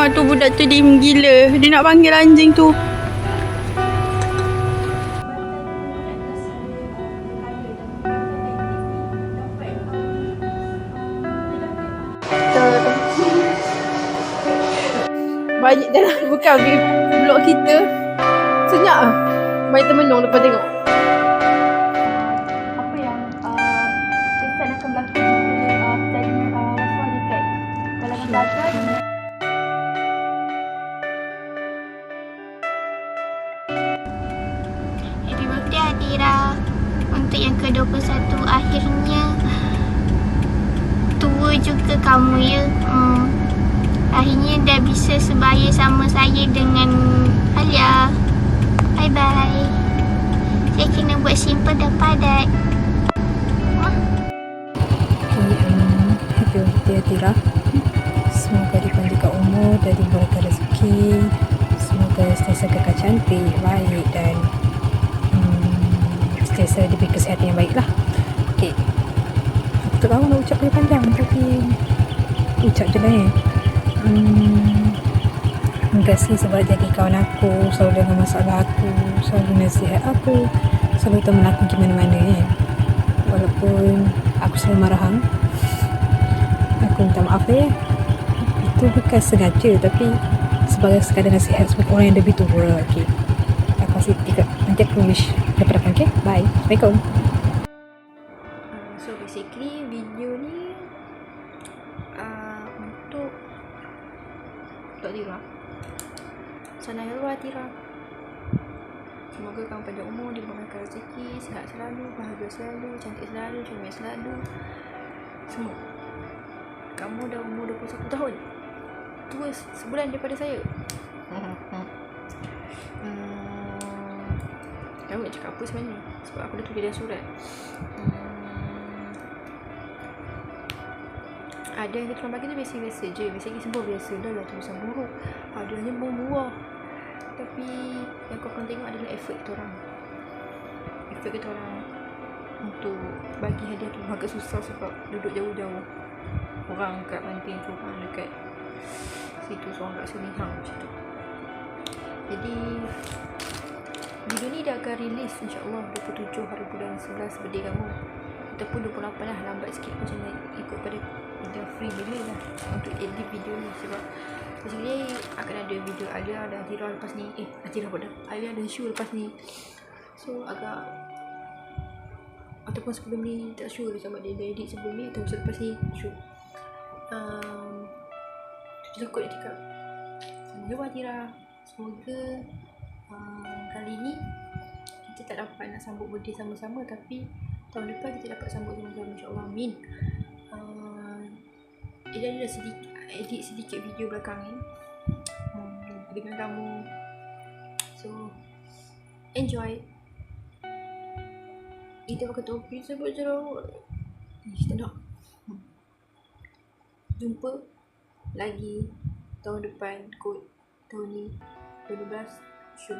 dengar tu budak tu dim gila. Dia nak panggil anjing tu. Banyak dah lah bukan vlog kita. Senyap ah. Banyak termenung lepas tengok. apa yang 21 akhirnya tua juga kamu ya. Hmm. akhirnya dah bisa sebaya sama saya dengan Alia. Bye bye saya kena buat simple dan padat. Tiara Semoga dipanjangkan umur dan diberikan rezeki. Semoga sentiasa kakak cantik, baik dan sentiasa diberi kesihatan yang baik lah. Okay. Aku tak tahu nak ucap panjang-panjang tapi ucap je lah eh. Hmm, terima kasih sebab jadi kawan aku, selalu dengar masalah aku, selalu nasihat aku, selalu teman aku di mana-mana kan. Walaupun aku selalu marah hang, aku minta maaf ya. Itu bukan sengaja tapi sebagai sekadar nasihat sebagai orang yang lebih tua. Okay. Aku kasih tiga. Aku wish daripada depan. Okay. Bye. Assalamualaikum. So basically video ni uh, untuk Tok Tira Sana Helwa Tira Semoga kamu panjang umur, dimurahkan rezeki, sihat selalu, bahagia selalu, cantik selalu, comel selalu Semua Kamu dah umur 21 tahun Tua se- sebulan daripada saya Tahu nak cakap apa sebenarnya? Sebab aku dah tulis dalam surat. Hmm, ada yang kita orang bagi tu biasa-biasa je. Biasa-biasa semua biasa. Dah lah tulisan buruk. Ada hanya buah Tapi yang kau akan tengok adalah effort kita orang. Effort kita orang Untuk bagi hadiah tu agak susah sebab duduk jauh-jauh. Orang kat Mantin tu Orang dekat situ Seorang kat sini hang macam tu. Jadi Video ni dia akan release insyaAllah 27 hari bulan 11 birthday kamu. Ataupun 28 lah lambat sikit macam nak ikut pada dah free bila lah untuk edit video ni sebab basically akan ada video Alia dan Atira lepas ni. Eh Atira pun dah Alia dan Shu lepas ni. So agak ataupun sebelum ni tak sure sama dia dah edit sebelum ni atau selepas ni. Sure. Um, kot dia cakap. Sama Atira Semoga um, kali ni kita tak dapat nak sambut birthday sama-sama tapi tahun depan kita dapat sambut sama-sama insyaAllah amin. Uh, dia ada sedikit edit sedikit video belakang ni. Hmm, dengan kamu. So enjoy. Kita pakai topi sebab jerawat Eh, kita nak. Jumpa lagi tahun depan kot. Tahun ni 2012 sure